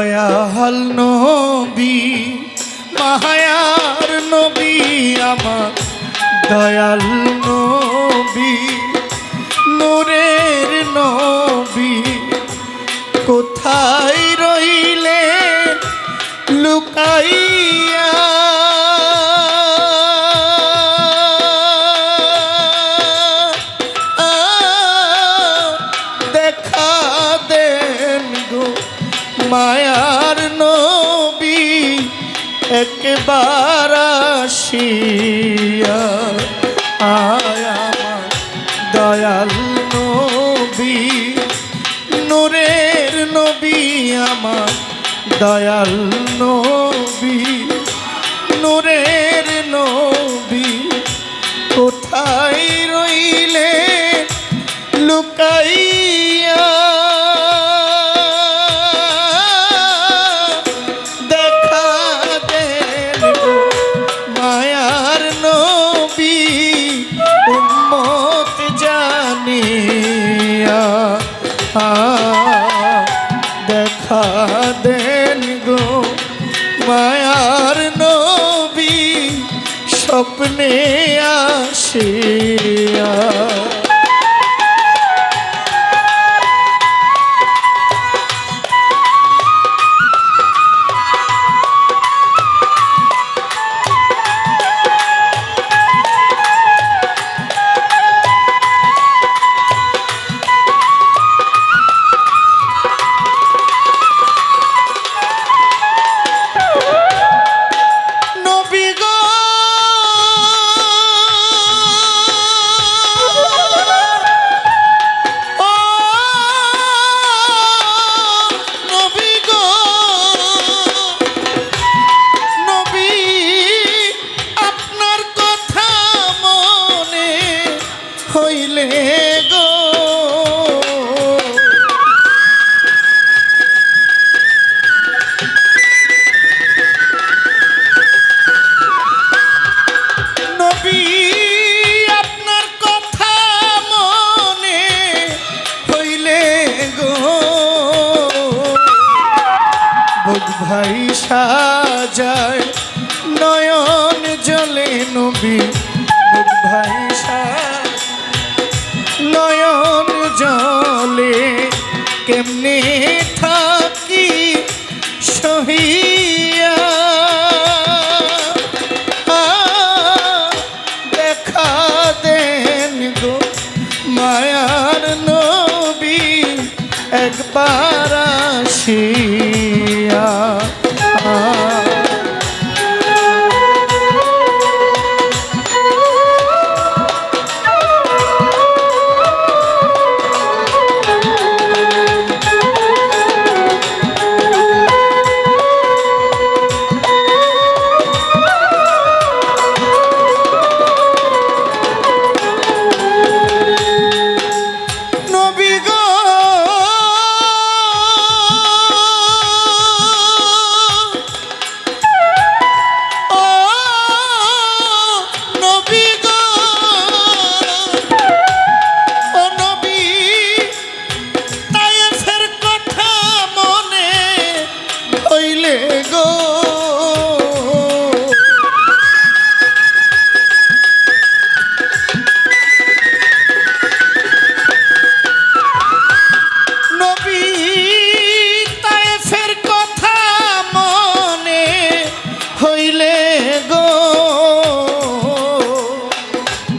দয়াল নবী মায়ার নবী আমার। দয়াল নবী নূরের মায়ার নবী একবার আসিয়া আয়া দয়াল নবী নূরের নবী আমার দয়াল নবী নূরের স্বপ্নে হইলে গো। ভাই সাজায় নয়ন জলে নবী ভাই কেমনে থাকি সহিয়া। দেখা দেন গো মায়ার নবী একবার আসিয়া।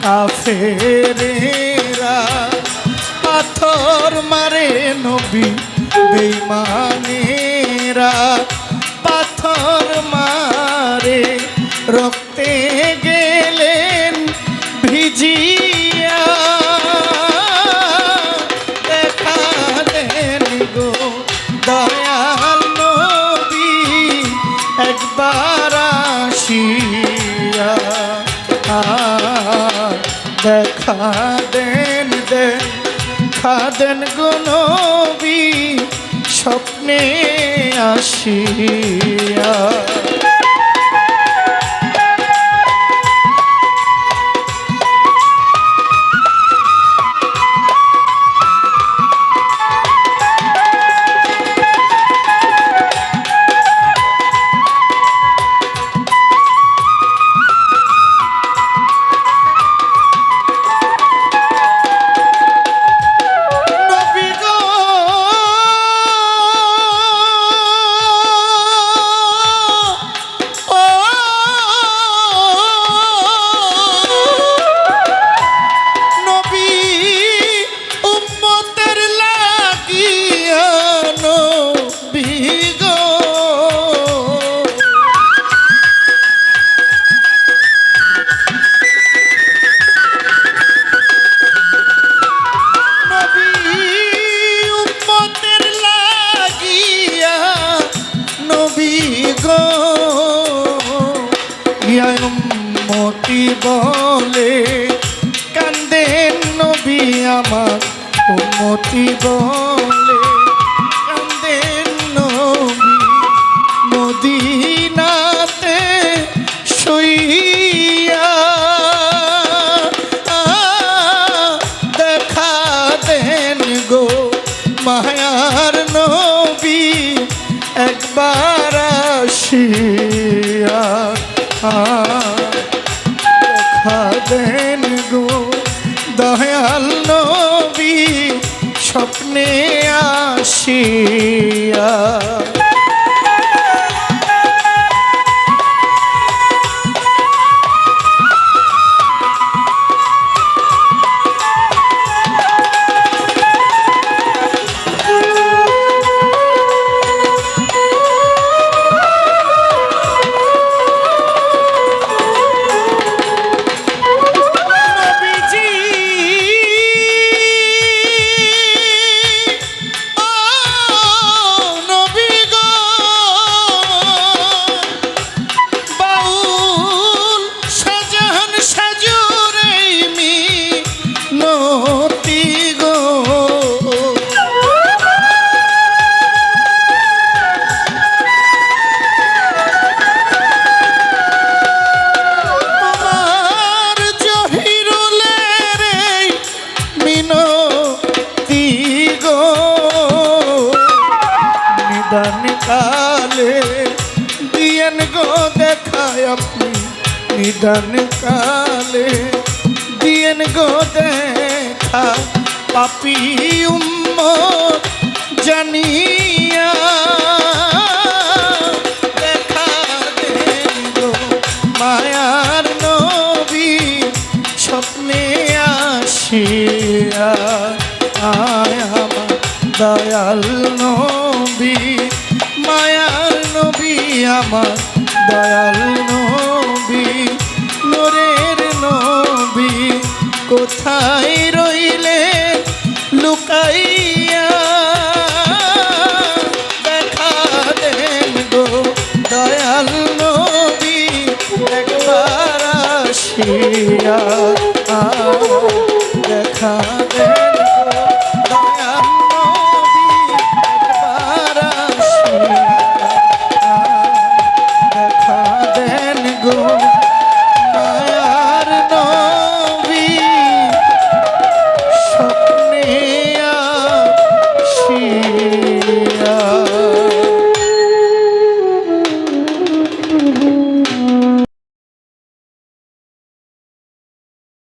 কাফেরেরা পাথর মারে নবী বেইমানেরা। পাথর মারে রক্তে দেখা দেন দেন খাদেন গো নবী স্বপ্নে আসিয়া। বলে কান্দেন নবী আমার উন্মতি বলে। দেন গো। দয়াল নবী স্বপ্নে আসিয়া धन काले दियन गो देखा निधन काले। दियन गो देखा पापी उम्मो जनिया। আমার দয়াল নবী নোরের নবী কোথায় রইলে লুকাইয়া? দেখা দেখা